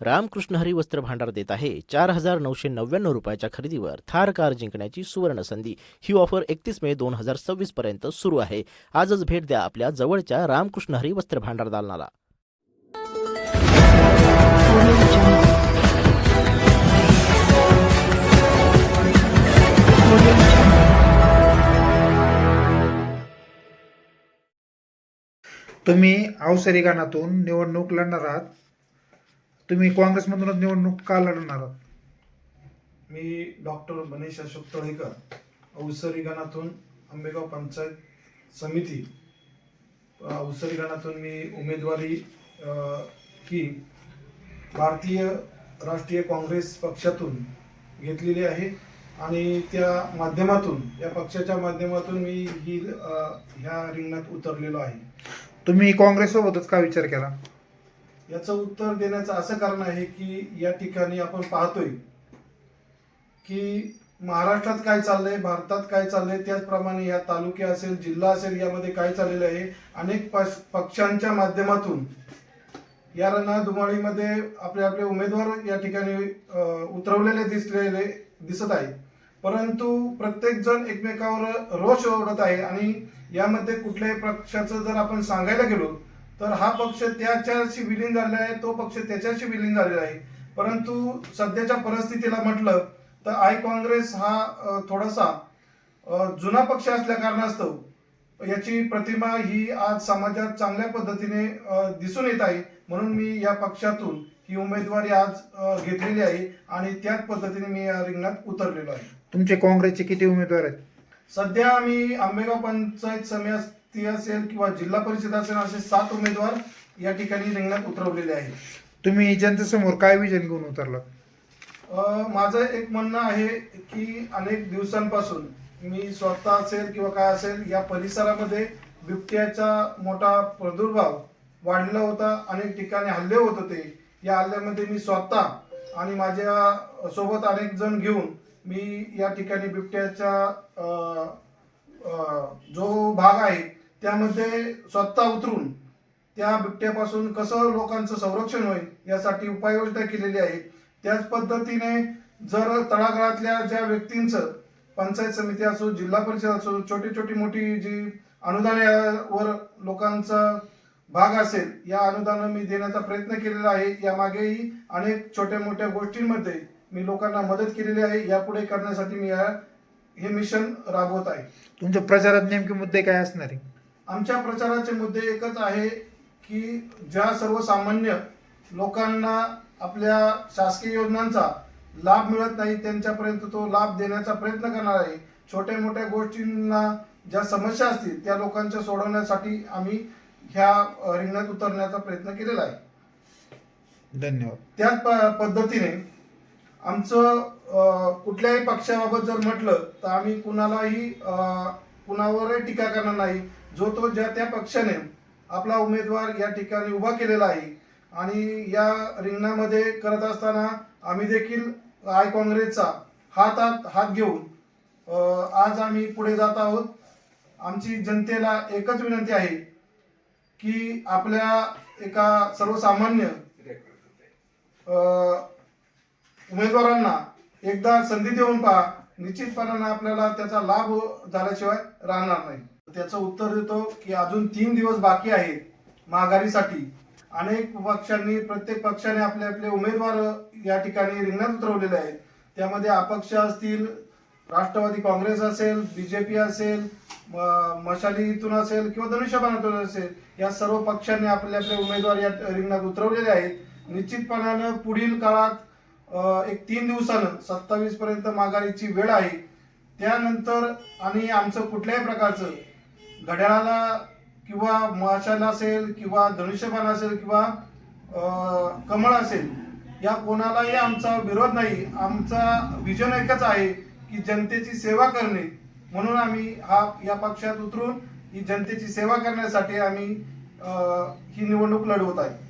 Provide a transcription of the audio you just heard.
रामकृष्ण हरी वस्त्र भांडार देत आहे. चार हजार नऊशे नव्याण्णव रुपयाच्या खरेदीवर थार कार जिंकण्याची सुवर्ण संधी. ही ऑफर एकतीस मे दोन हजार सव्वीस पर्यंत सुरू आहे. आजच भेट द्या आपल्या जवळच्या रामकृष्ण हरी वस्त्र भांडार दालनाला. तुम्ही अवसरी गाणातून निवडणूक लढणार आहात. तुम्ही काँग्रेसमधूनच निवडणूक का लढणार आहात? मी डॉक्टर गणेश अशोक तळेकर अवसरी गणातून आंबेगाव पंचायत समिती अवसरी गणातून मी उमेदवारी ही भारतीय राष्ट्रीय काँग्रेस पक्षातून घेतलेली आहे आणि त्या माध्यमातून या पक्षाच्या माध्यमातून मी ही ह्या रिंगणात उतरलेलो आहे. तुम्ही काँग्रेससोबतच का विचार केला? याचं उत्तर देण्याचं असं कारण आहे की या ठिकाणी आपण पाहतोय की महाराष्ट्रात काय चाललंय भारतात काय चाललंय त्याचप्रमाणे या तालुके असेल जिल्हा असेल यामध्ये काय चाललेलं आहे? अनेक पक्ष- पक्षांच्या माध्यमातून या रणधुमाळीमध्ये आपले आपले उमेदवार या ठिकाणी उतरवलेले दिसलेले दिसत आहे. परंतु प्रत्येक जण एकमेकावर रोष ओढत आहे आणि यामध्ये कुठल्याही पक्षाचं जर आपण सांगायला गेलो तर हा पक्ष त्याच्याशी विलीन झालेला आहे तो पक्ष त्याच्याशी विलीन झालेला आहे. परंतु सध्याच्या परिस्थितीला म्हटलं तर आय काँग्रेस हा थोडासा जुना पक्ष असल्या कारणास्तव याची प्रतिमा ही आज समाजात चांगल्या पद्धतीने दिसून येत आहे. म्हणून मी या पक्षातून ही उमेदवारी आज घेतलेली आहे आणि त्याच पद्धतीने मी या रिंगणात उतरलेलो आहे. तुमचे काँग्रेसचे किती उमेदवार आहेत? सध्या आम्ही आंबेगाव पंचायत समिती असेल किंवा जिल्हा परिषद असेल असे सात उमेदवार या ठिकाणी रिंगणात उतरवलेले आहेत. तुम्ही जनतेसमोर काय विजन घेऊन उतरला अ, माझं एक म्हणणं आहे की अनेक दिवसांपासून मी स्वतः असेल किंवा काय असेल या परिसरामध्ये बिबट्याचा मोठा प्रादुर्भाव वाढलेला होता अनेक ठिकाणी हल्ले होत होते. या हल्ल्यामध्ये मी स्वतः आणि माझ्या सोबत अनेक जण घेऊन मी या ठिकाणी अ, अ, जो भाग आहे त्यामध्ये स्वतः उतरून त्या बिबट्यापासून कसं लोकांचं संरक्षण होईल यासाठी उपाययोजना केलेली आहे. त्याच पद्धतीने जर तळागाळातल्या ज्या व्यक्तींचं पंचायत समिती असो जिल्हा परिषद असो छोटी छोटी मोठी जी अनुदानावर लोकांचा भाग असेल या अनुदान मी देण्याचा प्रयत्न केलेला आहे. यामागेही अनेक छोट्या मोठ्या गोष्टींमध्ये मी लोकांना मदत केलेली आहे. यापुढे करण्यासाठी मी या हे मिशन राबवत आहे. तुमच्या प्रचारात नेमके मुद्दे काय असणार आहे? आमच्या प्रचाराचे मुद्दे एकच आहे की ज्या सर्वसामान्य लोकांना आपल्या शासकीय योजनांचा लाभ मिळत नाही त्यांच्यापर्यंत तो लाभ देण्याचा प्रयत्न करणार आहे. छोट्या मोठ्या गोष्टींना ज्या समस्या असतील त्या लोकांच्या सोडवण्यासाठी आम्ही ह्या रिंगणात उतरण्याचा प्रयत्न केलेला आहे. धन्यवाद. त्याच पद्धतीने आमचं कुठल्याही पक्षाबाबत जर म्हटलं तर आम्ही कुणालाही कुणावरही टीका करणार नाही. जो तो ज्या त्या पक्षाने आपला उमेदवार या ठिकाणी उभा केलेला आहे आणि या रिंगणामध्ये करत असताना आम्ही देखील आय काँग्रेसचा हातात हात घेऊन आज आम्ही पुढे जात आहोत. आमची जनतेला एकच विनंती आहे की आपल्या एका सर्वसामान्य उमेदवारांना एकदा संधी देऊन पहा. निश्चितपणानं आपल्याला त्याचा लाभ झाल्याशिवाय राहणार नाही. त्याचं उत्तर देतो की अजून तीन दिवस बाकी आहेत माघारीसाठी. अनेक पक्षांनी प्रत्येक पक्षाने आपले आपले उमेदवार या ठिकाणी रिंगणात उतरवलेले आहेत. त्यामध्ये अपक्ष असतील राष्ट्रवादी काँग्रेस असेल बीजेपी असेल म- मशालीतून असेल किंवा धनुष्यबाणातून असेल या सर्व पक्षांनी आपले आपले उमेदवार या रिंगणात उतरवलेले आहेत. निश्चितपणानं पुढील काळात एक तीन दिवसानं सत्तावीस पर्यंत माघारीची वेळ आहे. त्यानंतर आणि आमचं कुठल्याही प्रकारचं घड्याळाला किंवा मशाल असेल किंवा धनुष्यबाण असेल किंवा कमळ असेल या कोणालाही आमचा विरोध नाही. आमचा विजन एकच आहे की जनतेची सेवा करणे. म्हणून आम्ही हा या पक्षात उतरून ही जनतेची सेवा करण्यासाठी आम्ही ही निवडणूक लढवत आहे.